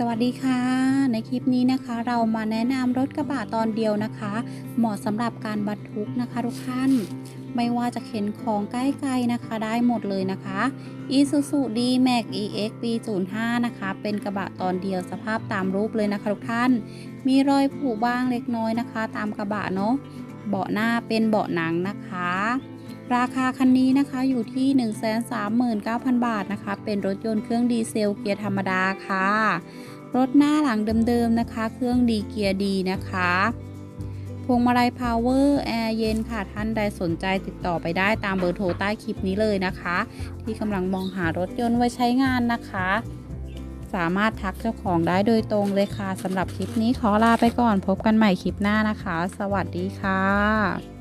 สวัสดีค่ะ ในคลิปนี้นะคะ เรามาแนะนำรถกระบะตอนเดียวนะคะ เหมาะสำหรับการบรรทุกนะคะทุกท่าน ไม่ว่าจะเข็นของใกล้ๆนะคะ ได้หมดเลยนะคะ Isuzu D-Max EX B05 นะคะ เป็นกระบะตอนเดียวสภาพตามรูปเลยนะคะทุกท่าน มีรอยผุบ้างเล็กน้อยนะคะ ตามกระบะเนาะเบาะหน้าเป็นเบาะหนังนะคะ ราคาคันนี้นะคะอยู่ที่ 139,000 บาทนะคะ เป็นรถยนต์เครื่องดีเซลเกียร์ธรรมดาค่ะ รถหน้าหลังเดิมๆนะคะ เครื่องดีเกียร์ดีนะคะพวงมาลัยพาวเวอร์แอร์เย็นค่ะท่านใดสนใจติดต่อไปได้ตามเบอร์โทรใต้คลิปนี้เลยนะคะ ที่กำลังมองหารถยนต์ไว้ใช้งานนะคะ สามารถทักเจ้าของได้โดยตรงเลยค่ะสำหรับคลิปนี้ขอลาไปก่อนพบกันใหม่คลิปหน้านะคะ สวัสดีค่ะ